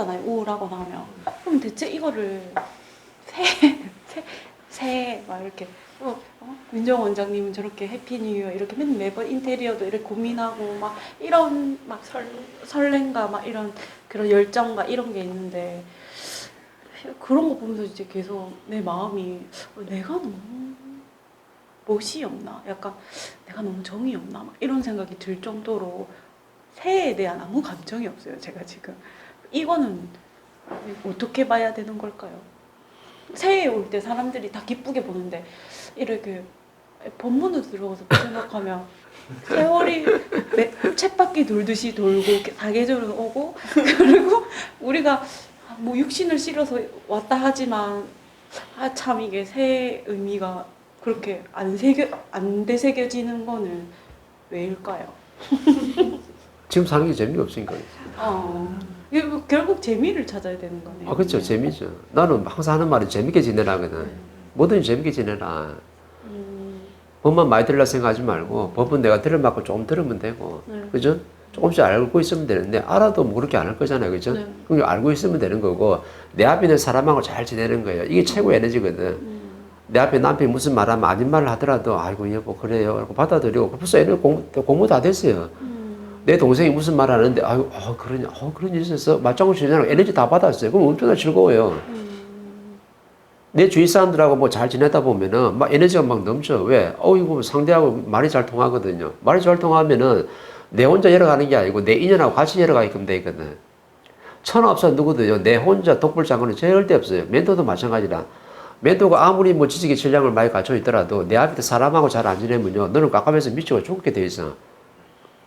하잖아요. 우울하거나 하면. 그럼 대체 이거를 새 새 새 막 이렇게 어, 어? 민정 원장님은 저렇게 해피 뉴이어 이렇게 맨 매번 인테리어도 이렇게 고민하고 막 이런 막 설, 설렘과 막 이런 그런 열정과 이런 게 있는데 그런 거 보면서 이제 계속 내 마음이 어, 내가 너무 멋이 없나 약간 내가 너무 정이 없나 막 이런 생각이 들 정도로 새해에 대한 아무 감정이 없어요 제가 지금 이거는 어떻게 봐야 되는 걸까요? 새해 올 때 사람들이 다 기쁘게 보는데 이렇게 본문으로 들어가서 생각하면 세월이 매- 쳇바퀴 돌듯이 돌고 사계절은 오고 그리고 우리가 뭐 육신을 실어서 왔다 하지만 아 참 이게 새해 의미가 그렇게 안 새겨 안 되새겨지는 거는 왜일까요? 지금 사는 게 재미가 없으니까. 어 뭐 결국 재미를 찾아야 되는 거네요. 아, 그렇죠. 재미죠. 나는 항상 하는 말이 재밌게 지내라거든. 뭐든 재밌게 지내라. 음, 법만 많이 들으려 생각하지 말고 법은 내가 들을 만큼 조금 들으면 되고 네. 그죠? 조금씩 알고 있으면 되는데 알아도 뭐 그렇게 안 할 거잖아요 그죠? 네. 그럼 알고 있으면 되는 거고 내 앞에 있는 사람하고 잘 지내는 거예요 이게 최고 에너지거든 음, 내 앞에 남편이 무슨 말하면 아닌 말을 하더라도 아이고 여보 그래요 라고 받아들이고 벌써 에너지 공부, 공부 다 됐어요 음, 내 동생이 무슨 말 하는데 아유 어, 그러냐 어, 그런 일 있었어 맞장구 치잖아 에너지 다 받았어요 그럼 엄청나게 즐거워요 음, 내 주위 사람들하고 뭐 잘 지내다 보면은 막 에너지가 막 넘쳐. 왜? 어, 이거 상대하고 말이 잘 통하거든요. 말이 잘 통하면은 내 혼자 열어가는 게 아니고 내 인연하고 같이 열어가게끔 돼 있거든. 없어 누구도요. 내 혼자 독불장군은 절대 없어요. 멘토도 마찬가지라. 멘토가 아무리 뭐 지식의 질량을 많이 갖춰 있더라도 내 앞에 사람하고 잘 안 지내면요. 너는 깝깝해서 미치고 죽게 돼 있어.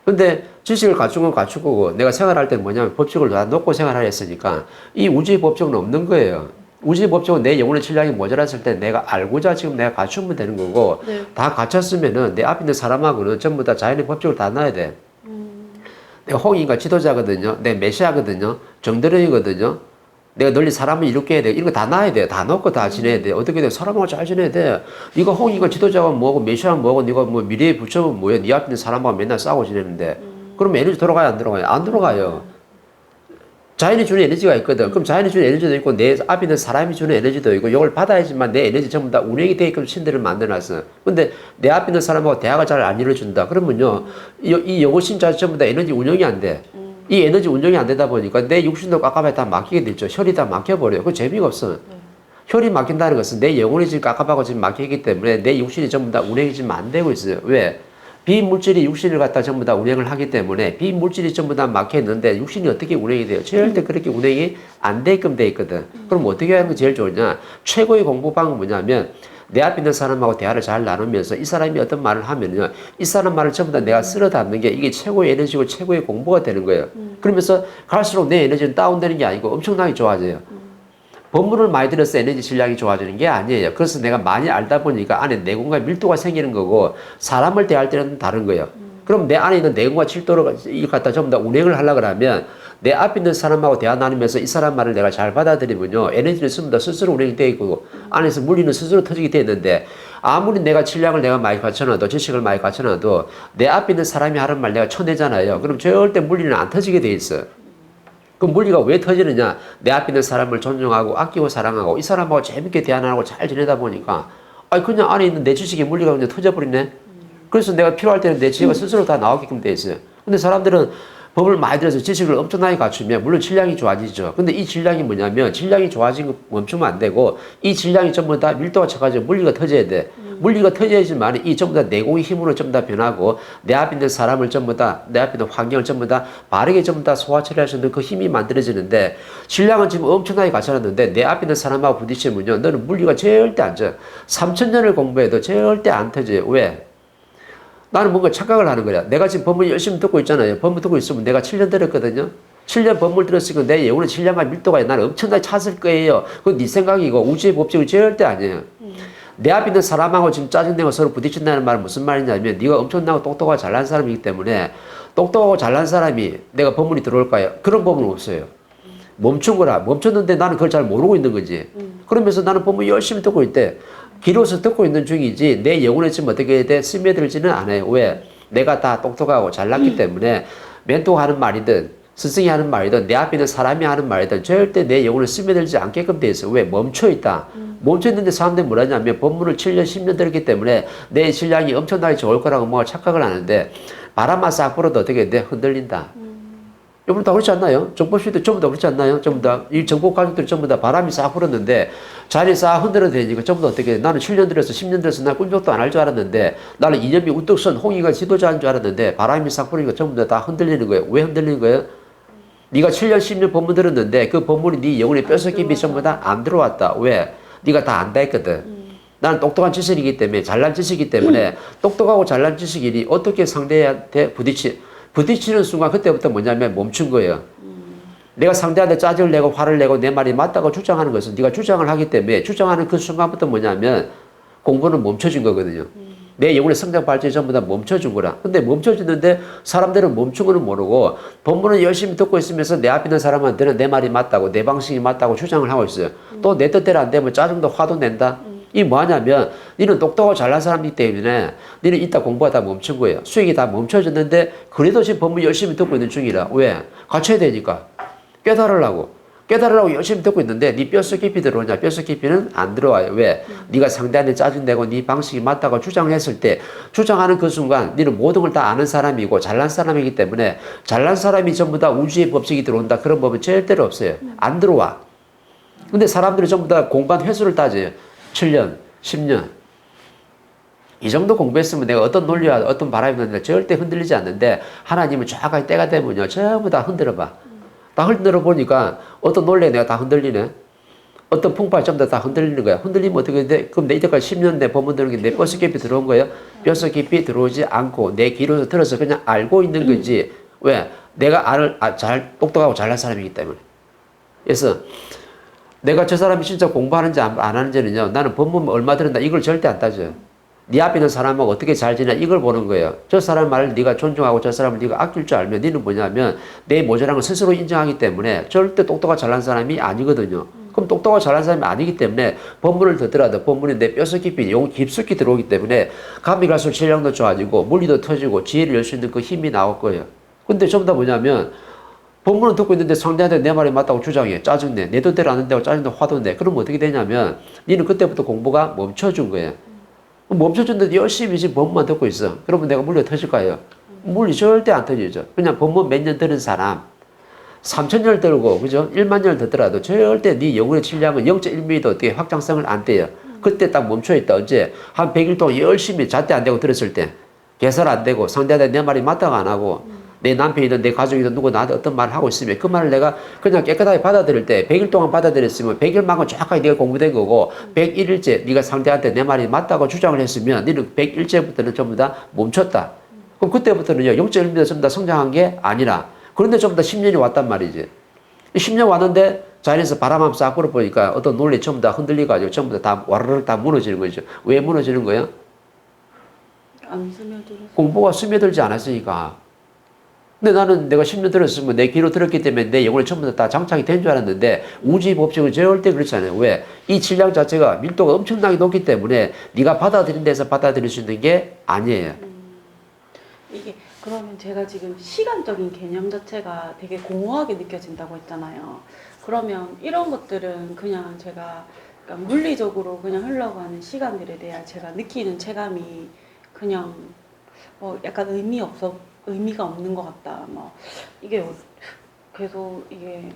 근데 지식을 갖춘 건 갖춘 거고 내가 생활할 때는 뭐냐면 법칙을 다 놓고 생활하려 했으니까 이 우주의 법칙은 없는 거예요. 우주의 법칙은 내 영혼의 질량이 모자랐을 때 내가 알고자 지금 내가 갖추면 되는 거고 네. 다 갖췄으면은 내 앞에 있는 사람하고는 전부 다 자연의 법칙을 다 놔야 돼. 음, 내가 홍인가 지도자거든요. 내 메시아거든요. 정드령이거든요. 내가 널리 사람을 이롭게 해야 돼. 이런 거 다 놔야 돼. 다 놓고 다 지내야 돼. 어떻게 돼? 사람하고 잘 지내야 돼. 네가 홍인가 지도자가 뭐고 메시아가 뭐고 네가 뭐 미래의 부처는 뭐야? 네 앞에 있는 사람하고 맨날 싸우고 지내는데 그럼 에너지 돌아가요? 안 돌아가요? 안 돌아가요. 자연이 주는 에너지가 있거든. 그럼 자연이 주는 에너지도 있고 내 앞에 있는 사람이 주는 에너지도 있고 이걸 받아야지만 내 에너지 전부 다 운행이 되게끔 신들을 만들어놨어. 근데 내 앞에 있는 사람하고 대화가 잘 안 이루어진다. 그러면요, 이, 이 영혼신 자체 전부 다 에너지 운영이 안 돼. 이 에너지 운영이 안 되다 보니까 내 육신도 깝깝하게 다 막히게 되죠. 혈이 다 막혀버려요. 그 재미가 없어. 혈이 막힌다는 것은 내 영혼이 지금 깝깝하고 지금 막히기 때문에 내 육신이 전부 다 운행이 지금 안 되고 있어요. 왜? 비물질이 육신을 갖다 전부 다 운행을 하기 때문에 비물질이 전부 다 막혀 있는데 육신이 어떻게 운행이 돼요? 절대 그렇게 운행이 안 되게끔 돼 있거든. 그럼 어떻게 하는 게 제일 좋으냐? 최고의 공부 방법은 뭐냐면 내 앞에 있는 사람하고 대화를 잘 나누면서 이 사람이 어떤 말을 하면요. 이 사람 말을 전부 다 내가 쓸어 담는 게 이게 최고의 에너지고 최고의 공부가 되는 거예요. 그러면서 갈수록 내 에너지는 다운되는 게 아니고 엄청나게 좋아져요. 법문을 많이 들어서 에너지 질량이 좋아지는 게 아니에요. 그래서 내가 많이 알다 보니까 안에 내공과 밀도가 생기는 거고 사람을 대할 때는 다른 거예요. 그럼 내 안에 있는 내공과 칠도를 이 갖다 전부 다 운행을 하려고 하면 내 앞에 있는 사람하고 대화 나누면서 이 사람 말을 내가 잘 받아들이면요. 에너지는 전부 다 스스로 운행이 되어 있고 안에서 물리는 스스로 터지게 되어 있는데 아무리 내가 질량을 내가 많이 갖춰놔도 지식을 많이 갖춰놔도 내 앞에 있는 사람이 하는 말 내가 쳐내잖아요. 그럼 절대 물리는 안 터지게 돼 있어요. 그 물리가 왜 터지느냐? 내 앞에 있는 사람을 존중하고 아끼고 사랑하고 이 사람하고 재밌게 대화하고 잘 지내다 보니까 아니 그냥 안에 있는 내 지식의 물리가 그냥 터져버리네. 그래서 내가 필요할 때는 내 지혜가 스스로 다 나오게끔 돼 있어요. 근데 사람들은 법을 많이 들어서 지식을 엄청나게 갖추면 물론 질량이 좋아지죠. 근데 이 질량이 뭐냐면 질량이 좋아진 거 멈추면 안 되고 이 질량이 전부 다 밀도가 쳐가지고 물리가 터져야 돼. 물리가 터져야지만 이 전부 다 내공의 힘으로 전부 다 변하고 내 앞에 있는 사람을 전부 다 내 앞에 있는 환경을 전부 다 바르게 전부 다 소화 처리할 수 있는 그 힘이 만들어지는데 질량은 지금 엄청나게 갖춰놨는데 내 앞에 있는 사람하고 부딪히면요 너는 물리가 절대 안 져. 3천 년을 공부해도 절대 안 터져요. 왜? 나는 뭔가 착각을 하는 거야. 내가 지금 법문 열심히 듣고 있잖아요. 법문 듣고 있으면 내가 7년 들었거든요. 7년 법문을 들었으니까 내 영혼의 질량과 밀도가 나는 엄청나게 찼을 거예요. 그건 네 생각이고 우주의 법칙은 절대 아니에요. 내 앞에 있는 사람하고 지금 짜증내고 서로 부딪힌다는 말은 무슨 말이냐면 네가 엄청나고 똑똑하고 잘난 사람이기 때문에 똑똑하고 잘난 사람이 내가 법문이 들어올까요? 그런 법은 없어요. 멈춘 거라. 멈췄는데 나는 그걸 잘 모르고 있는 거지. 그러면서 나는 법문 열심히 듣고 있대. 귀로서 듣고 있는 중이지 내 영혼에 지금 어떻게 돼 스며들지는 않아요. 왜? 내가 다 똑똑하고 잘났기 때문에 멘토가 하는 말이든 스승이 하는 말이든 내 앞에 있는 사람이 하는 말이든 절대 내 영혼을 스며들지 않게끔 돼 있어. 왜? 멈춰 있다. 멈춰 있는데 사람들이 뭐라냐면 법문을 7년, 10년 들었기 때문에 내 신량이 엄청나게 좋을 거라고 뭔가 착각을 하는데 바람만 싹 불어도 어떻게 돼? 흔들린다. 여러분 다 그렇지 않나요? 정보시도 전부 다 그렇지 않나요? 전부 다, 이 정보 가족들이 전부 다 바람이 싹 불었는데 자리 싹 흔들어 대니까 전부 다 어떻게 돼? 나는 7년 들어서 10년 들어서 나 꿈쩍도 안 할 줄 알았는데 나는 이념이 우뚝 선 홍이가 지도자인 줄 알았는데 바람이 싹 불으니까 전부 다, 다 흔들리는 거예요. 왜 흔들리는 거예요? 네가 7년 10년 법문 들었는데 그 법문이 네 영혼의 뼛속깊이 전부 다 안 들어왔다. 왜? 네가 다 안다 했거든. 나는 똑똑한 지식이기 때문에 잘난 지식이기 때문에 똑똑하고 잘난 지식이 어떻게 상대한테 부딪히 부딪히는 순간 그때부터 뭐냐면 멈춘 거예요. 내가 상대한테 짜증을 내고 화를 내고 내 말이 맞다고 주장하는 것은 네가 주장을 하기 때문에 주장하는 그 순간부터 뭐냐면 공부는 멈춰진 거거든요. 내 영혼의 성장 발전이 전부 다 멈춰준 거라. 근데 멈춰지는데 사람들은 멈춘 거는 모르고 본문은 열심히 듣고 있으면서 내 앞에 있는 사람한테는 내 말이 맞다고 내 방식이 맞다고 주장을 하고 있어요. 또 내 뜻대로 안 되면 짜증도 화도 낸다. 이 뭐하냐면 니는 똑똑하고 잘난 사람이기 때문에 니는 이따 공부가 다 멈춘 거예요. 수익이 다 멈춰졌는데 그래도 지금 법문 열심히 듣고 있는 중이라. 왜? 갖춰야 되니까. 깨달으려고. 깨달으려고 열심히 듣고 있는데 네 뼛속 깊이 들어오냐? 뼛속 깊이는 안 들어와요. 왜? 네가 상대한테 짜증내고 네 방식이 맞다고 주장했을 때 주장하는 그 순간 너는 모든 걸 다 아는 사람이고 잘난 사람이기 때문에 잘난 사람이 전부 다 우주의 법칙이 들어온다. 그런 법은 절대로 없어요. 안 들어와. 근데 사람들이 전부 다 공부한 횟수를 따져요. 7년, 10년. 이 정도 공부했으면 내가 어떤 논리와 어떤 바람이 드는데 절대 흔들리지 않는데 하나님은 정확하게 때가 되면요. 전부 다 흔들어 봐. 다 흔들어 보니까 어떤 논리에 내가 다 흔들리네. 어떤 풍파에 전부 다 흔들리는 거야. 흔들리면 어떻게 돼? 그럼 내 이때까지 10년 내 법문 들은 게내 뼛속 깊이 들어온 거예요? 뼛속 깊이 들어오지 않고 내 귀로 들어서 그냥 알고 있는 거지. 왜? 내가 알을, 아, 잘, 똑똑하고 잘난 사람이기 때문에. 그래서 내가 저 사람이 진짜 공부하는지 안, 안 하는지는요. 나는 법문 얼마 들었나 이걸 절대 안 따져요. 네 앞에 있는 사람하고 어떻게 잘 지내 이걸 보는 거예요. 저 사람 말을 네가 존중하고 저 사람을 네가 아낄 줄 알면 너는 뭐냐면 내 모자란 걸 스스로 인정하기 때문에 절대 똑똑하고 잘난 사람이 아니거든요. 그럼 똑똑하고 잘난 사람이 아니기 때문에 법문을 듣더라도 법문이 내 뼛속 깊이 영 깊숙이 들어오기 때문에 감이 갈수록 질량도 좋아지고 물리도 터지고 지혜를 열 수 있는 그 힘이 나올 거예요. 근데 전부 다 뭐냐면 본문은 듣고 있는데 상대한테 내 말이 맞다고 주장해. 짜증내. 내 뜻대로 안 된다고 짜증내 화도 내. 그러면 어떻게 되냐면 니는 그때부터 공부가 멈춰준 거예요. 멈춰준데 열심히 지금 법문만 듣고 있어. 그러면 내가 물리 터질까요? 물리 절대 안 터지죠. 그냥 법문 몇 년 들은 사람 3천 년을 들고 그죠? 1만 년을 듣더라도 절대 네 영혼의 질량은 0.1mm도 어떻게 확장성을 안 떼요. 그때 딱 멈춰 있다. 언제? 한 100일 동안 열심히 잣대 안 되고 들었을 때 개설 안 되고 상대한테 내 말이 맞다고 안 하고 내 남편이든 내 가족이든 누구 나한테 어떤 말을 하고 있으면 그 말을 내가 그냥 깨끗하게 받아들일 때 100일 동안 받아들였으면 100일만큼 정확하게 네가 공부된 거고 101일째 네가 상대한테 내 말이 맞다고 주장을 했으면 너는 101일째부터는 전부 다 멈췄다. 그럼 그때부터는요 0.1m 전부 다 성장한 게 아니라 그런데 전부 다 10년이 왔단 말이지. 10년 왔는데 자리에서 바람 한번 싹 불어 보니까 어떤 논리 전부 다 흔들려가지고 전부 다, 다 와르르 다 무너지는 거죠. 왜 무너지는 스며들어서. 공부가 스며들지 않았으니까. 근데 나는 내가 10년 들었으면 내 귀로 들었기 때문에 내 영혼이 전부 다, 다 장착이 된 줄 알았는데 우주의 법칙은 절대 그렇지 않아요. 왜? 이 질량 자체가 밀도가 엄청나게 높기 때문에 네가 받아들인 데서 받아들일 수 있는 게 아니에요. 이게 그러면 제가 지금 시간적인 개념 자체가 되게 공허하게 느껴진다고 했잖아요. 그러면 이런 것들은 그냥 제가 그러니까 물리적으로 그냥 흘러가는 시간들에 대한 제가 느끼는 체감이 그냥 뭐 약간 의미 없어 의미가 없는 것 같다. 뭐 이게 어- 계속 이게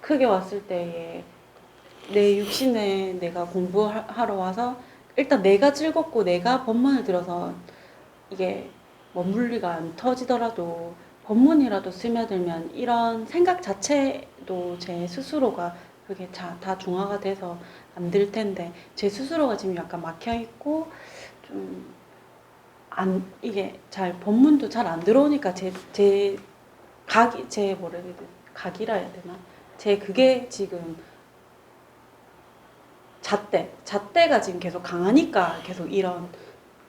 크게 왔을 때에 내 육신에 내가 공부하러 와서 일단 내가 즐겁고 내가 법문을 들어서 이게 뭐 물리가 안 터지더라도 법문이라도 스며들면 이런 생각 자체도 제 스스로가 그게 자, 다 중화가 돼서 안될 텐데 제 스스로가 지금 약간 막혀 있고 좀 안 이게 잘 법문도 잘 안 들어오니까 제 제 각이 제 뭐라 해야 돼 각이라 해야 되나 제 그게 지금 잣대 잣대가 지금 계속 강하니까 계속 이런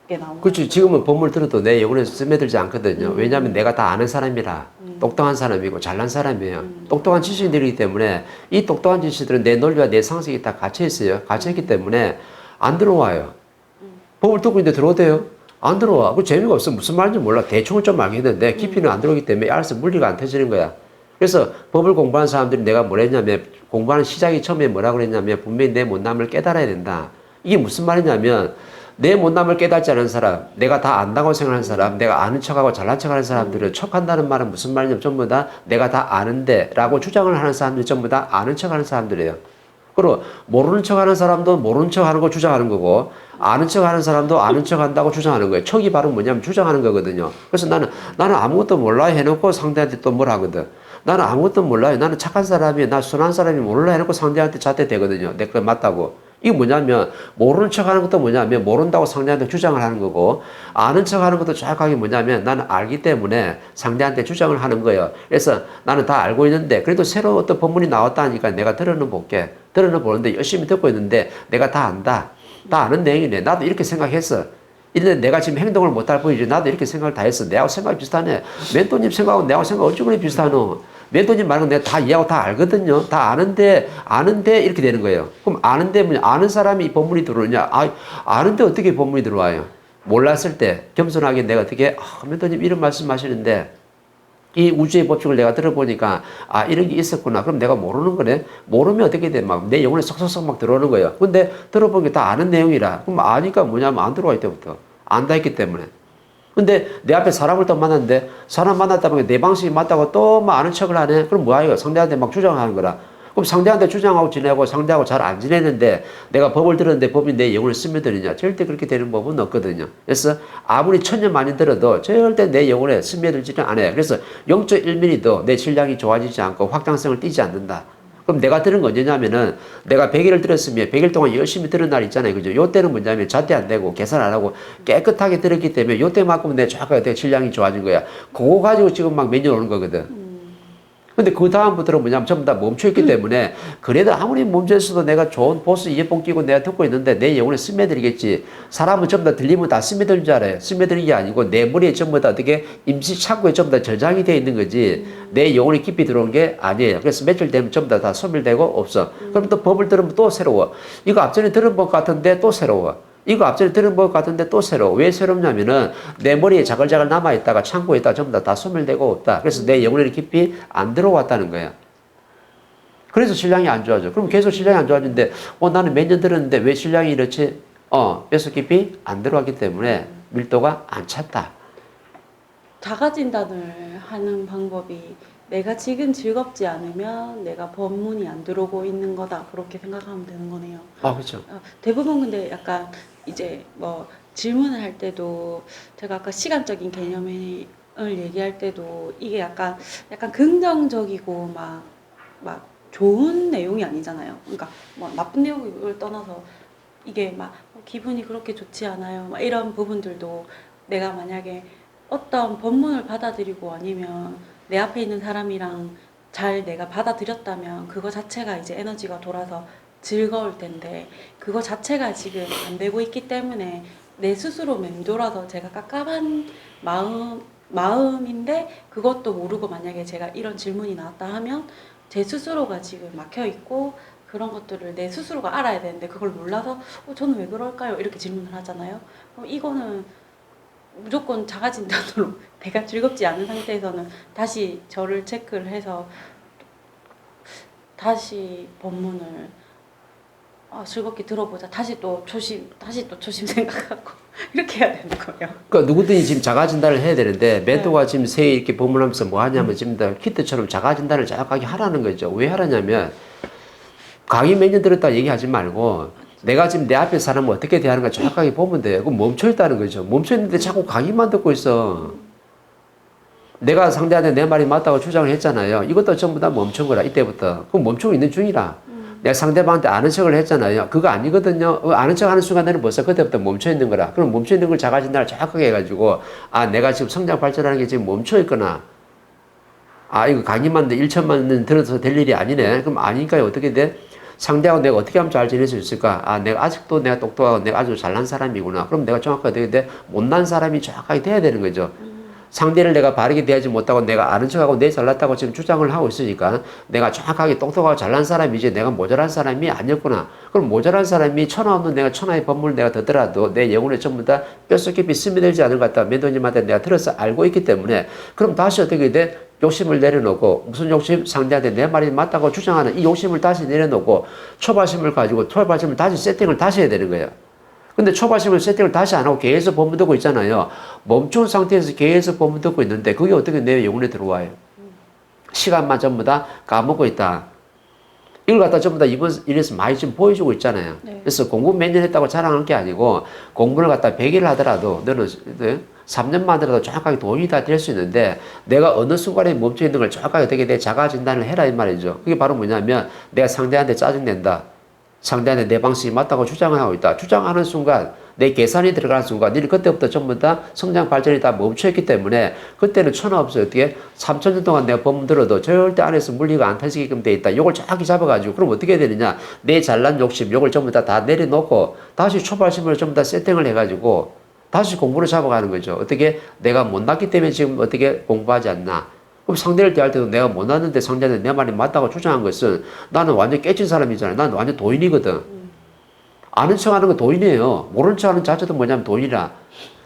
게 나오는 그렇지. 지금은 법문을 들어도 내 영혼에 스며들지 않거든요. 음. 왜냐하면 내가 다 아는 사람이라 음. 똑똑한 사람이고 잘난 사람이에요. 음. 똑똑한 지식인들이기 때문에 이 똑똑한 지식들은 내 논리와 내 상식이 다 갇혀 있어요. 갇혀 있기 때문에 안 들어와요. 음. 법을 듣고 있는데 들어오대요. 안 들어와. 그 재미가 없어. 무슨 말인지 몰라. 대충은 좀 알겠는데 깊이는 안 들어오기 때문에 알아서 물리가 안 터지는 거야. 그래서 법을 공부하는 사람들이 내가 뭘 했냐면 공부하는 시작이 처음에 뭐라고 그랬냐면 분명히 내 못남을 깨달아야 된다. 이게 무슨 말이냐면 내 못남을 깨닫지 않은 사람, 내가 다 안다고 생각하는 사람, 내가 아는 척하고 잘난 척하는 사람들은 척한다는 말은 무슨 말이냐면 전부 다 내가 다 아는데라고 주장을 하는 사람들이 전부 다 아는 척하는 사람들이에요. 그리고 모르는 척하는 사람도 모르는 척하는 거 주장하는 거고 아는 척하는 사람도 아는 척한다고 주장하는 거예요. 척이 바로 뭐냐면 주장하는 거거든요. 그래서 나는 나는 아무것도 몰라 해놓고 상대한테 또 뭘 하거든. 나는 아무것도 몰라요. 나는 착한 사람이 나 순한 사람이 몰라 해놓고 상대한테 잣대대거든요. 내 거 맞다고. 이게 뭐냐면 모르는 척하는 것도 뭐냐면 모른다고 상대한테 주장을 하는 거고 아는 척하는 것도 정확하게 뭐냐면 나는 알기 때문에 상대한테 주장을 하는 거예요. 그래서 나는 다 알고 있는데 그래도 새로 어떤 법문이 나왔다니까 내가 들어는 볼게. 들어는 보는데 열심히 듣고 있는데 내가 다 안다. 다 아는 내용이네. 나도 이렇게 생각했어. 이런데 내가 지금 행동을 못할 뿐이지 나도 이렇게 생각을 다 했어. 내하고 생각이 비슷하네. 멘토님 생각하고 내하고 생각 어찌 그리 비슷하노. 멘토님 말은 내가 다 이해하고 다 알거든요. 다 아는데 아는데 이렇게 되는 거예요. 그럼 아는데 뭐냐? 아는 사람이 이 법문이 들어오냐? 아, 아는데 어떻게 법문이 들어와요? 몰랐을 때 겸손하게 내가 어떻게 아, 멘토님 이런 말씀하시는데 이 우주의 법칙을 내가 들어보니까 아 이런 게 있었구나. 그럼 내가 모르는 거네. 모르면 어떻게 돼? 막내 영혼에 쏙쏙쏙 막 들어오는 거예요. 근데 들어본 게 다 아는 내용이라. 그럼 아니까 뭐냐면 안 들어와 이때부터 안다 했기 때문에. 근데 내 앞에 사람을 또 만났는데 사람 만났다 보니까 내 방식이 맞다고 또 막 아는 척을 하네. 그럼 뭐야 상대한테 막 주장하는 거라. 그럼 상대한테 주장하고 지내고 상대하고 잘 안 지내는데 내가 법을 들었는데 법이 내 영혼을 스며드느냐 절대 그렇게 되는 법은 없거든요. 그래서 아무리 천년만년 들어도 절대 내 영혼에 스며들지는 않아요. 그래서 0.1mm도 내 질량이 좋아지지 않고 확장성을 띠지 않는다. 그럼 내가 들은 건 언제냐면은 내가 100일을 들었으면 100일 동안 열심히 들은 날 있잖아요. 그죠? 요 때는 뭐냐면 잣대 안 되고 계산 안 하고 깨끗하게 들었기 때문에 요 때만큼 내 정확하게 내 질량이 좋아진 거야. 그거 가지고 지금 막 몇 년 오는 거거든. 근데 그 다음부터는 뭐냐면 전부 다 멈춰있기 때문에 그래도 아무리 멈춰있어도 내가 좋은 보스 이어폰 끼고 내가 듣고 있는데 내 영혼에 스며들겠지. 사람은 전부 다 들리면 다 스며들 줄 알아요. 스며드는 게 아니고 내 머리에 전부 다 어떻게 임시 창고에 전부 다 저장이 되어 있는 거지. 내 영혼이 깊이 들어온 게 아니에요. 그래서 며칠 되면 전부 다, 다 소멸되고 없어. 그럼 또 법을 들으면 또 새로워. 이거 앞전에 들은 법 같은데 또 새로워. 이거 앞전에 들은 것 같은데 또 새로워. 왜 새롭냐면은 내 머리에 자글자글 남아있다가 창고에 있다가 전부 다, 다 소멸되고 없다. 그래서 내 영혼에 깊이 안 들어왔다는 거야. 그래서 신랑이 안 좋아져. 그럼 계속 신랑이 안 좋아지는데, 어, 나는 몇 년 들었는데 왜 신랑이 이렇지? 어, 뼈속 깊이 안 들어왔기 때문에 밀도가 안 찼다. 자가 진단을 하는 방법이 내가 지금 즐겁지 않으면 내가 법문이 안 들어오고 있는 거다 그렇게 생각하면 되는 거네요. 아, 그렇죠. 어, 대부분 근데 약간 이제 뭐 질문을 할 때도 제가 아까 시간적인 개념을 얘기할 때도 이게 약간 약간 긍정적이고 막 막 좋은 내용이 아니잖아요. 그러니까 뭐 나쁜 내용을 떠나서 이게 막 어, 기분이 그렇게 좋지 않아요. 막 이런 부분들도 내가 만약에 어떤 법문을 받아들이고 아니면 내 앞에 있는 사람이랑 잘 내가 받아들였다면 그거 자체가 이제 에너지가 돌아서 즐거울 텐데 그거 자체가 지금 안 되고 있기 때문에 내 스스로 맴돌아서 제가 깝깝한 마음 마음인데 그것도 모르고 만약에 제가 이런 질문이 나왔다 하면 제 스스로가 지금 막혀 있고 그런 것들을 내 스스로가 알아야 되는데 그걸 몰라서 어, 저는 왜 그럴까요? 이렇게 질문을 하잖아요. 그럼 이거는 무조건 자가 진단으로 내가 즐겁지 않은 상태에서는 다시 저를 체크를 해서 다시 법문을 아, 즐겁게 들어보자. 다시 또 초심, 다시 또 초심 생각하고 이렇게 해야 되는 거예요. 그러니까 누구든지 지금 자가 진단을 해야 되는데 멘토가 지금 새 이렇게 법문하면서 뭐 하냐면 지금 다 키트처럼 자가 진단을 정확하게 하라는 거죠. 왜 하라냐면 강의 몇 년 들었다 얘기하지 말고 내가 지금 내 앞에 사람을 어떻게 대하는가 정확하게 보면 돼요. 그럼 멈춰 있다는 거죠. 멈춰 있는데 자꾸 강의만 듣고 있어. 내가 상대한테 내 말이 맞다고 주장을 했잖아요. 이것도 전부 다 멈춘 거라 이때부터. 그럼 멈추고 있는 중이라. 내가 상대방한테 아는 척을 했잖아요. 그거 아니거든요. 어, 아는 척 하는 순간 에는 벌써 그때부터 멈춰 있는 거라. 그럼 멈춰 있는 걸 자가 진단을 정확하게 해가지고 아 내가 지금 성장 발전하는 게 지금 멈춰 있거나 아 이거 강의만 1천만 원 들어서 될 일이 아니네. 그럼 아니니까 어떻게 돼? 상대하고 내가 어떻게 하면 잘 지낼 수 있을까? 아, 내가 아직도 내가 똑똑하고 내가 아주 잘난 사람이구나. 그럼 내가 정확하게 돼? 못난 사람이 정확하게 돼야 되는 거죠. 상대를 내가 바르게 대하지 못하고 내가 아는 척하고 내 잘났다고 지금 주장을 하고 있으니까 내가 정확하게 똑똑하고 잘난 사람이지 내가 모자란 사람이 아니었구나. 그럼 모자란 사람이 천하 없는 내가 천하의 법문을 내가 듣더라도 내 영혼에 전부 다 뼛속 깊이 스며들지 않은 것 같다. 매도님한테 내가 들어서 알고 있기 때문에 그럼 다시 어떻게 돼? 욕심을 내려놓고 무슨 욕심 상대한테 내 말이 맞다고 주장하는 이 욕심을 다시 내려놓고 초발심을 가지고 초발심을 다시 세팅을 다시 해야 되는 거예요. 근데 초발심을 세팅을 다시 안 하고 계속 버무듣고 있잖아요. 멈춘 상태에서 계속 버무듣고 있는데 그게 어떻게 내 영혼에 들어와요? 시간만 전부 다 까먹고 있다. 이걸 갖다 전부 다 이번 일에서 많이 지금 보여주고 있잖아요. 네. 그래서 공부 몇 년 했다고 자랑하는 게 아니고 공부를 갖다 100일 하더라도 너는 네? 3년만 하더라도 정확하게 돈이 다 될 수 있는데 내가 어느 순간에 멈춰 있는 걸 정확하게 어떻게 내 자가 진단을 해라 이 말이죠. 그게 바로 뭐냐면 내가 상대한테 짜증낸다. 상대한테 내 방식이 맞다고 주장을 하고 있다. 주장하는 순간 내 계산이 들어가는 순간 너는 그때부터 전부 다 성장 발전이 다 멈춰있기 때문에 그때는 천하 없어요. 어떻게 3천 년 동안 내가 법문 들어도 절대 안에서 물리가 안 터지게끔 돼 있다. 요걸 정확히 잡아가지고 그럼 어떻게 해야 되느냐 내 잘난 욕심 요걸 전부 다 다 내려놓고 다시 초발심을 전부 다 세팅을 해가지고 다시 공부를 잡아가는 거죠. 어떻게 내가 못났기 때문에 지금 어떻게 공부하지 않나. 그럼 상대를 대할 때도 내가 못났는데 상대는 내 말이 맞다고 주장한 것은 나는 완전 깨진 사람이잖아요. 나는 완전 도인이거든. 아는 척 하는 건 도인이에요. 모르는 척 하는 자체도 뭐냐면 도인이라.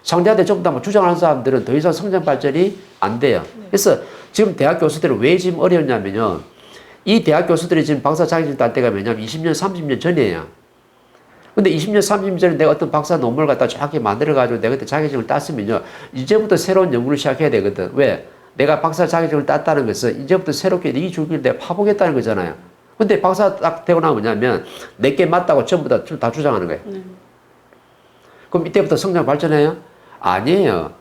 상대한테 전부 다뭐 주장하는 사람들은 더 이상 성장 발전이 안 돼요. 그래서 지금 대학 교수들은 왜 지금 어려웠냐면요. 이 대학 교수들이 지금 박사 자격증 딸 때가 뭐냐면 20년, 30년 전이에요. 근데 20년, 30년 전에 내가 어떤 박사 논문을 갖다 정확히 만들어가지고 내가 그때 자격증을 땄으면요. 이제부터 새로운 연구를 시작해야 되거든. 왜? 내가 박사 자격증을 땄다는 것은 이제부터 새롭게 이 줄기를 내가 파보겠다는 거잖아요. 근데 박사 딱 되고 나면 뭐냐면 내게 맞다고 전부 다, 다 주장하는 거예요. 네. 그럼 이때부터 성장 발전해요? 아니에요.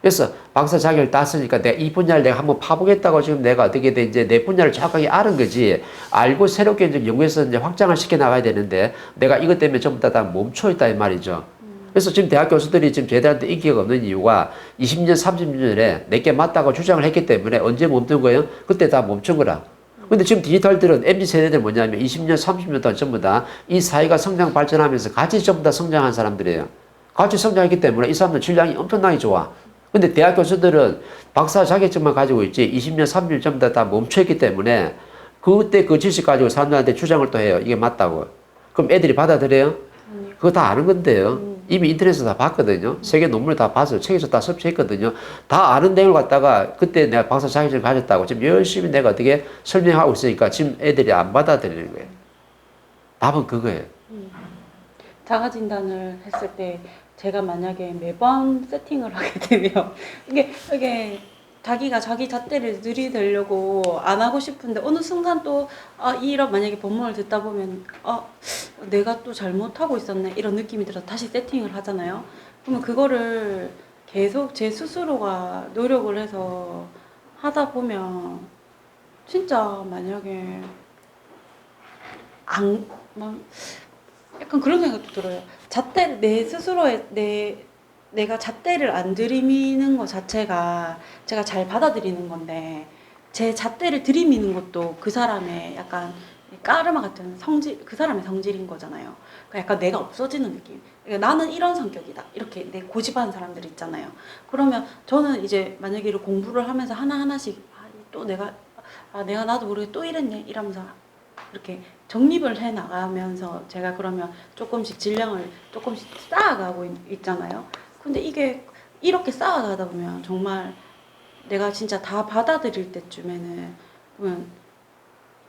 그래서 박사 자격을 땄으니까 내가 이 분야를 내가 한번 파보겠다고 지금 내가 어떻게 돼 이제 내 분야를 정확하게 아는 거지. 알고 새롭게 이제 연구해서 이제 확장을 시켜 나가야 되는데 내가 이것 때문에 전부 다, 다 멈춰 있다 이 말이죠. 그래서 지금 대학 교수들이 지금 제대한테 인기가 없는 이유가 20년, 30년 전에 내게 맞다고 주장을 했기 때문에 언제 멈춘 거예요? 그때 다 멈춘 거라. 근데 지금 디지털들은 MZ 세대들 뭐냐면 20년, 30년 동안 전부 다 이 사회가 성장 발전하면서 같이 전부 다 성장한 사람들이에요. 같이 성장했기 때문에 이 사람들 질량이 엄청나게 좋아. 근데 대학 교수들은 박사 자격증만 가지고 있지 20년, 30년 전부 다, 다 멈춰있기 때문에 그때 그 지식 가지고 사람들한테 주장을 또 해요. 이게 맞다고. 그럼 애들이 받아들여요? 그거 다 아는 건데요. 이미 인터넷에서 다 봤거든요. 세계 논문을 다 봐서 책에서 다 섭취했거든요. 다 아는 내용을 갖다가 그때 내가 박사 자격증을 가졌다고 지금 열심히 내가 어떻게 설명하고 있으니까 지금 애들이 안 받아들이는 거예요. 답은 그거예요. 자가 진단을 했을 때 제가 만약에 매번 세팅을 하게 되면 이게 이게 자기가 자기 잣대를 들이대려고 안 하고 싶은데 어느 순간 또 아, 이런 만약에 본문을 듣다 보면 아 내가 또 잘못하고 있었네 이런 느낌이 들어서 다시 세팅을 하잖아요. 그러면 그거를 계속 제 스스로가 노력을 해서 하다 보면 진짜 만약에 안, 막 약간 그런 생각도 들어요. 잣대 내 스스로의 내 내가 잣대를 안 들이미는 것 자체가 제가 잘 받아들이는 건데 제 잣대를 들이미는 것도 그 사람의 약간 까르마 같은 성질 그 사람의 성질인 거잖아요. 그러니까 약간 내가 없어지는 느낌. 그러니까 나는 이런 성격이다. 이렇게 내 고집하는 사람들 있잖아요. 그러면 저는 이제 만약에 이렇게 공부를 하면서 하나 하나씩 아, 또 내가 아 내가 나도 모르게 또 이랬네 이러면서 이렇게 정립을 해 나가면서 제가 그러면 조금씩 질량을 조금씩 쌓아가고 있, 있잖아요. 근데 이게 이렇게 쌓아가다 보면 정말 내가 진짜 다 받아들일 때쯤에는 보면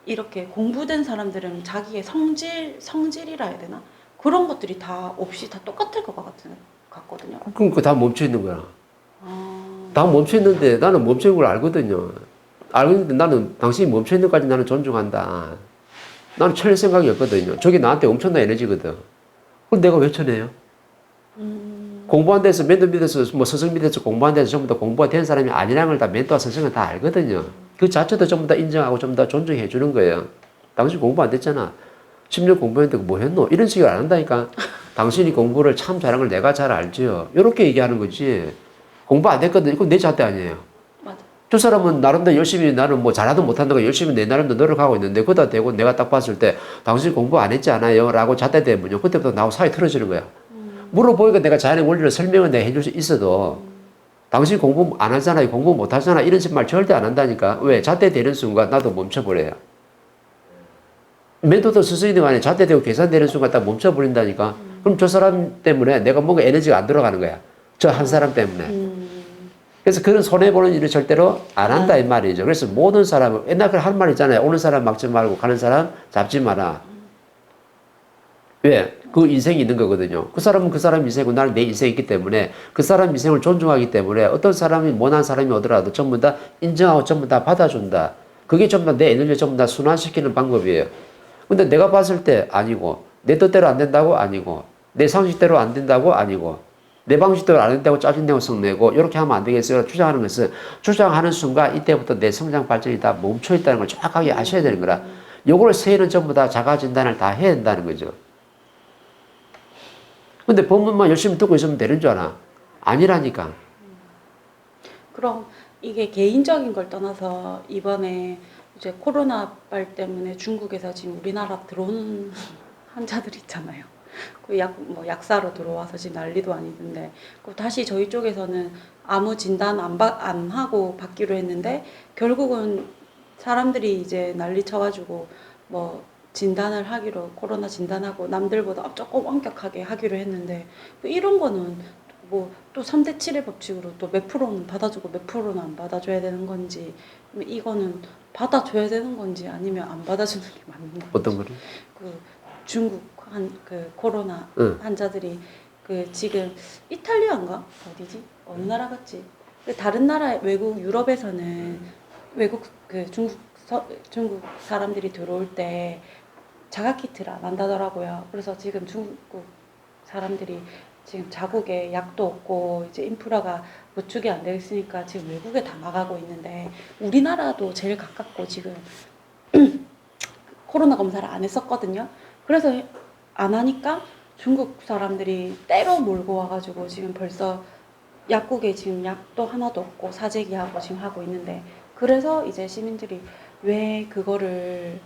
이렇게 공부된 사람들은 자기의 성질 성질이라 해야 되나 그런 것들이 다 없이 다 똑같을 것 같은 같거든요. 그럼 그거 다 멈춰 있는 거야. 아, 다 멈춰 있는데 나는 멈춰 있는 걸 알거든요. 알고 있는데 나는 당신이 멈춰 있는 것까지 나는 존중한다. 나는 쳐낼 생각이 없거든요. 저게 나한테 엄청난 에너지거든. 그럼 내가 왜 쳐내요? 음, 공부한 데서 멘토 밑에서 뭐 스승 밑에서 공부한 데서 전부 다 공부가 된 사람이 아니라는 걸 다 멘토와 스승은 다 알거든요. 그 자체도 전부 다 인정하고 전부 다 존중해 주는 거예요. 당신 공부 안 됐잖아. 10년 공부했는데 뭐 했노? 이런 식으로 안 한다니까. 당신이 공부를 참 잘한 걸 내가 잘 알죠. 이렇게 얘기하는 거지. 공부 안 됐거든. 이건 내 잣대 아니에요. 맞아. 저 사람은 나름대로 열심히 나는 뭐 잘하든 못한다고 열심히 내 나름대로 노력하고 있는데 그다 대고 내가 딱 봤을 때 당신 공부 안 했지 않아요? 라고 잣대 대면요. 그때부터 나하고 사이 틀어지는 거야. 물어보니까 내가 자연의 원리를 설명을 내가 해줄 수 있어도 당신 공부 안 하잖아, 공부 못 하잖아, 이런 말 절대 안 한다니까. 왜? 잣대되는 순간 나도 멈춰버려요. 멘토도 스승이든 간에 잣대되고 계산되는 순간 딱 멈춰버린다니까. 그럼 저 사람 때문에 내가 뭔가 에너지가 안 들어가는 거야. 저 한 사람 때문에. 그래서 그런 손해보는 일을 절대로 안 한다, 이 말이죠. 그래서 모든 사람은, 옛날 그한 말 있잖아요. 오는 사람 막지 말고 가는 사람 잡지 마라. 왜? 그 인생이 있는 거거든요. 그 사람은 그 사람 인생이고 나는 내 인생이 있기 때문에 그 사람 인생을 존중하기 때문에 어떤 사람이 못난 사람이 오더라도 전부 다 인정하고 전부 다 받아준다. 그게 전부 다 내 에너지를 전부 다 순환시키는 방법이에요. 근데 내가 봤을 때 아니고 내 뜻대로 안 된다고 아니고 내 상식대로 안 된다고 아니고 내 방식대로 안 된다고 짜증내고 성내고 이렇게 하면 안 되겠어요. 주장하는 것은 주장하는 순간 이때부터 내 성장 발전이 다 멈춰 있다는 걸 정확하게 아셔야 되는 거라. 요걸 세일은 전부 다 자가 진단을 다 해야 된다는 거죠. 근데 법문만 열심히 듣고 있으면 되는 줄 아나? 아니라니까. 그럼 이게 개인적인 걸 떠나서 이번에 이제 코로나 빨 때문에 중국에서 지금 우리나라 들어오는 환자들 있잖아요. 그 약, 뭐 약사로 들어와서 지금 난리도 아니던데. 그 다시 저희 쪽에서는 아무 진단 안, 받, 안 하고 받기로 했는데 결국은 사람들이 이제 난리 쳐가지고 뭐 진단을 하기로 코로나 진단하고 남들보다 조금 엄격하게 하기로 했는데 그 이런 거는 뭐또 3대 7의 법칙으로 또 몇 프로는 받아주고 몇 프로는 안 받아줘야 되는 건지 이거는 받아줘야 되는 건지 아니면 안 받아주는 게 맞는 건지. 어떤 거를? 그 중국 한 그 코로나 응. 환자들이 그 지금 이탈리아인가? 어디지? 어느 나라 같지? 그 다른 나라 외국 유럽에서는 외국 그 중국 서, 중국 사람들이 들어올 때 자가 키트를 안 한다더라고요. 그래서 지금 중국 사람들이 지금 자국에 약도 없고 이제 인프라가 구축이 안 되어 있으니까 지금 외국에 다 나가고 있는데 우리나라도 제일 가깝고 지금 코로나 검사를 안 했었거든요. 그래서 안 하니까 중국 사람들이 때로 몰고 와가지고 지금 벌써 약국에 지금 약도 하나도 없고 사재기하고 지금 하고 있는데 그래서 이제 시민들이 왜 그거를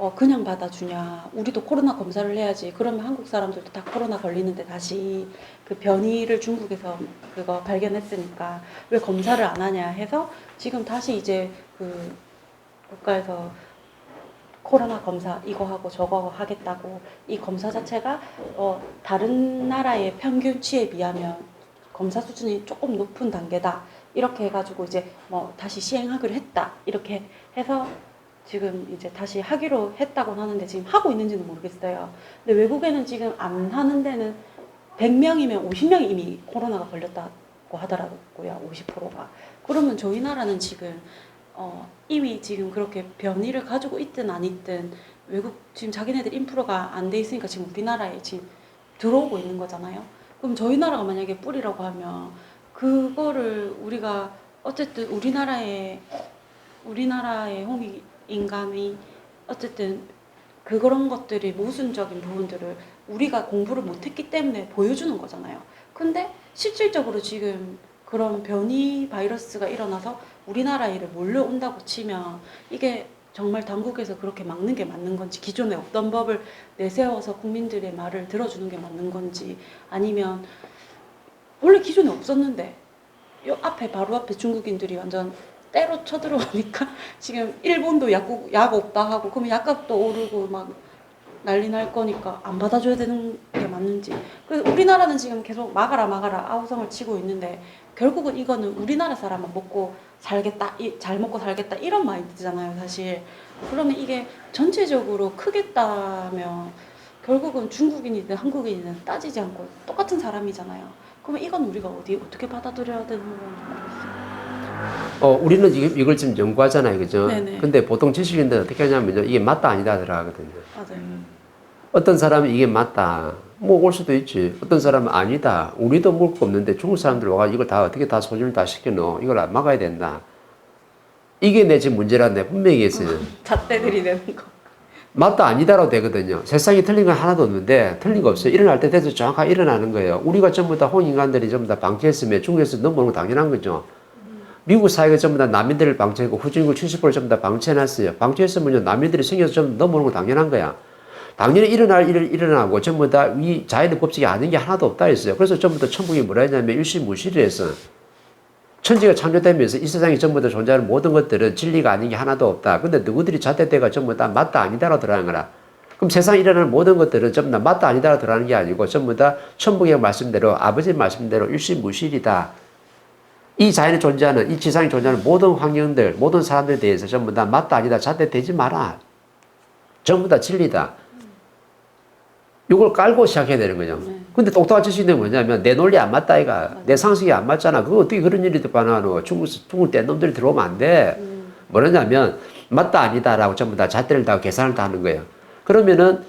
어 그냥 받아주냐. 우리도 코로나 검사를 해야지. 그러면 한국 사람들도 다 코로나 걸리는데 다시 그 변이를 중국에서 그거 발견했으니까 왜 검사를 안 하냐 해서 지금 다시 이제 그 국가에서 코로나 검사 이거 하고 저거 하겠다고 이 검사 자체가 어 다른 나라의 평균치에 비하면 검사 수준이 조금 높은 단계다. 이렇게 해가지고 이제 뭐 다시 시행하기로 했다. 이렇게 해서 지금 이제 다시 하기로 했다고 하는데 지금 하고 있는지는 모르겠어요. 근데 외국에는 지금 안 하는 데는 100명이면 50명이 이미 코로나가 걸렸다고 하더라고요. 50%가. 그러면 저희 나라는 지금 어, 이미 지금 그렇게 변이를 가지고 있든 안 있든 외국 지금 자기네들 인프라가 안 돼 있으니까 지금 우리나라에 지금 들어오고 있는 거잖아요. 그럼 저희 나라가 만약에 뿌리라고 하면 그거를 우리가 어쨌든 우리나라의 우리나라의 홍익 인감이 어쨌든 그런 것들이 모순적인 부분들을 우리가 공부를 못했기 때문에 보여주는 거잖아요. 근데 실질적으로 지금 그런 변이 바이러스가 일어나서 우리나라에 몰려온다고 치면 이게 정말 당국에서 그렇게 막는 게 맞는 건지 기존에 없던 법을 내세워서 국민들의 말을 들어주는 게 맞는 건지 아니면 원래 기존에 없었는데 요 앞에 바로 앞에 중국인들이 완전 때로 쳐들어오니까 지금 일본도 약국 약 없다 하고 그러면 약값도 오르고 막 난리 날 거니까 안 받아줘야 되는 게 맞는지. 그래서 우리나라는 지금 계속 막아라 막아라 아우성을 치고 있는데 결국은 이거는 우리나라 사람만 먹고 살겠다 이- 잘 먹고 살겠다 이런 마인드잖아요 사실. 그러면 이게 전체적으로 크겠다면 결국은 중국인이든 한국인이든 따지지 않고 똑같은 사람이잖아요. 그러면 이건 우리가 어디 어떻게 받아들여야 되는 건지 모르겠어요 어, 우리는 지금 이걸 지금 연구하잖아요. 그죠? 네네. 근데 보통 지식인들은 어떻게 하냐면요. 이게 맞다 아니다 하더라거든요. 맞아요 어떤 사람은 이게 맞다. 뭐 올 수도 있지. 어떤 사람은 아니다. 우리도 먹을 거 없는데 중국 사람들 와가 이걸 다 어떻게 다 소진을 다 시켜놓어. 이걸 안 막아야 된다. 이게 내 지금 문제란데 분명히 얘기했어요. 잣대들이 되는 거 맞다 아니다라고 되거든요. 세상에 틀린 건 하나도 없는데 틀린 거 없어요. 일어날 때 돼서 정확하게 일어나는 거예요. 우리가 전부 다 홍인간들이 전부 다 방치했으면 중국에서 넘어오는 건 당연한 거죠. 미국 사회가 전부 다 난민들을 방치했고 후진국 70%를 전부 다 방치해놨어요. 방치했으면 난민들이 생겨서 좀 넘어오는 건 당연한 거야. 당연히 일어날 일을 일어나고 전부 다 이 자연의 법칙이 아닌 게 하나도 없다 했어요. 그래서 전부 다 천국이 뭐라 했냐면 일시무실이랬어. 천지가 창조되면서 이 세상에 전부 다 존재하는 모든 것들은 진리가 아닌 게 하나도 없다. 근데 누구들이 잣대대가 전부 다 맞다 아니다로 들어가는 거라. 그럼 세상에 일어나는 모든 것들은 전부 다 맞다 아니다로 들어가는 게 아니고 전부 다 천북의 말씀대로 아버지 말씀대로 일시무실이다. 이 자연에 존재하는 이 지상에 존재하는 모든 환경들 모든 사람들에 대해서 전부 다 맞다 아니다 잣대대지 마라. 전부 다 진리다. 이걸 깔고 시작해야 되는 거죠. 근데 똑똑한 지식인은 뭐냐면 내 논리 안 맞다 이가 내 상식이 안 맞잖아. 그거 어떻게 그런 일이 반하노? 중국 중국 때 놈들이 들어오면 안 돼. 뭐냐면 맞다 아니다라고 전부 다 잣대를 다 계산을 다 하는 거예요. 그러면은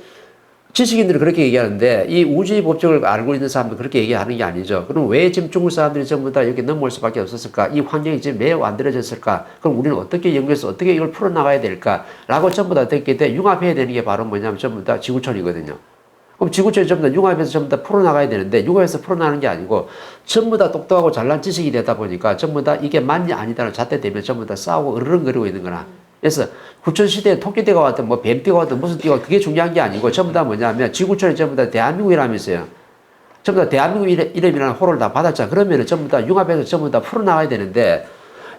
지식인들이 그렇게 얘기하는데 이 우주의 법칙을 알고 있는 사람도 그렇게 얘기하는 게 아니죠. 그럼 왜 지금 중국 사람들이 전부 다 이렇게 넘어올 수밖에 없었을까? 이 환경이 지금 매우 만들어졌을까? 그럼 우리는 어떻게 연구해서 어떻게 이걸 풀어나가야 될까? 라고 전부 다 어떻게 돼? 융합해야 되는 게 바로 뭐냐면 전부 다 지구촌이거든요. 그럼 지구촌이 전부 다 융합해서 전부 다 풀어나가야 되는데 융합해서 풀어나가는 게 아니고 전부 다 똑똑하고 잘난 지식이 되다 보니까 전부 다 이게 맞냐 아니다를 잣대되면 전부 다 싸우고 으르렁거리고 있는 거나. 그래서 구천 시대에 토끼띠가 왔든 뭐 뱀띠가 왔든 무슨 띠가 그게 중요한 게 아니고 전부 다 뭐냐면 지구촌이 전부 다 대한민국이라면서요. 전부 다 대한민국 이름- 이름이라는 호를 다 받았잖아. 그러면은 전부 다 융합해서 전부 다 풀어나가야 되는데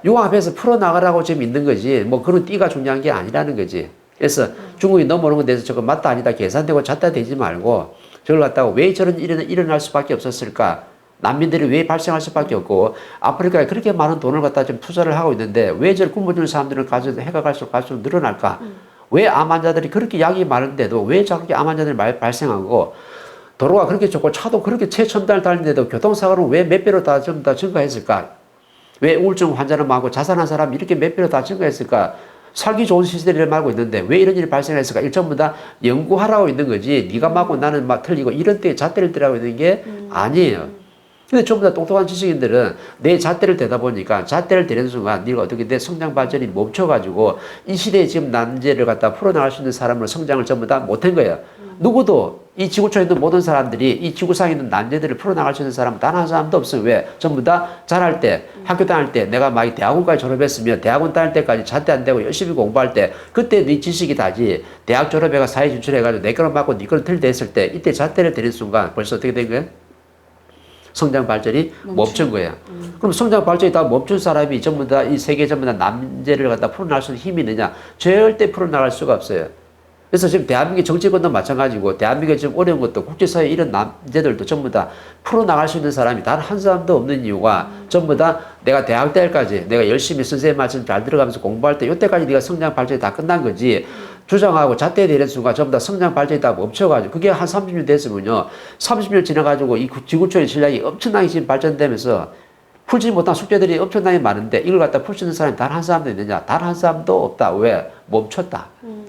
융합해서 풀어나가라고 지금 있는 거지. 뭐 그런 띠가 중요한 게 아니라는 거지. 그래서 중국이 넘어오는 건 돼서 저거 맞다 아니다 계산되고 잣다 되지 말고 저걸 갖다가 왜 저런 일이 일어날 수밖에 없었을까? 난민들이 왜 발생할 수밖에 없고 아프리카에 그렇게 많은 돈을 갖다 지금 투자를 하고 있는데 왜 저를 굶어주는 사람들을 가져 해가 갈수록 갈수록 늘어날까? 왜암 환자들이 그렇게 약이 많은데도 왜 저렇게 암 환자들이 많이 발생하고 도로가 그렇게 좋고 차도 그렇게 최첨단을 달리는데도 교통사고는 왜 몇 배로 다 좀 다 증가했을까? 왜 우울증 환자는 많고 자살한 사람이 이렇게 몇 배로 다 증가했을까? 살기 좋은 시대를 말고 있는데 왜 이런 일이 발생했을까? 일 전부 다 연구하라고 있는 거지. 네가 맞고 나는 막 틀리고 이런 때에 잣대를 뜨라고 있는 게 아니에요. 근데 전부 다 똑똑한 지식인들은 내 잣대를 대다 보니까 잣대를 대는 순간 네가 어떻게 내 성장 발전이 멈춰가지고 이 시대에 지금 난제를 갖다 풀어나갈 수 있는 사람을 성장을 전부 다 못한 거예요. 누구도 이 지구촌에 있는 모든 사람들이 이 지구상에 있는 난제들을 풀어나갈 수 있는 사람은 단 한 사람도 없어요. 왜? 전부 다 자랄 때, 학교 다닐 때, 내가 막 대학원까지 졸업했으면 대학원 다닐 때까지 잣대 안 대고 열심히 공부할 때, 그때 네 지식이 다지. 대학 졸업해가 사회 진출해가지고 내 거를 맞고 네 거를 틀렸을 때, 이때 잣대를 대는 순간 벌써 어떻게 된 거예요? 성장 발전이 멈춘 거예요. 그럼 성장 발전이 다 멈춘 사람이 전부 다 이 세계 전부 다 남제를 갖다 풀어나갈 수 있는 힘이 있느냐? 절대 풀어나갈 수가 없어요. 그래서 지금 대한민국 정치권도 마찬가지고 대한민국에 지금 어려운 것도 국제사회 이런 남제들도 전부 다 풀어나갈 수 있는 사람이 단 한 사람도 없는 이유가 전부 다 내가 대학 때까지 내가 열심히 선생님 말씀 잘 들어가면서 공부할 때 이때까지 네가 성장 발전이 다 끝난 거지 주장하고 잣대되는 순간 전부 다 성장 발전이 다 멈춰가지고 그게 한 30년 됐으면요. 30년 지나가지고 이 구- 지구촌의 질량이 엄청나게 지금 발전되면서 풀지 못한 숙제들이 엄청나게 많은데 이걸 갖다 풀 수 있는 사람이 단 한 사람도 있느냐? 단 한 사람도 없다. 왜? 멈췄다. 음.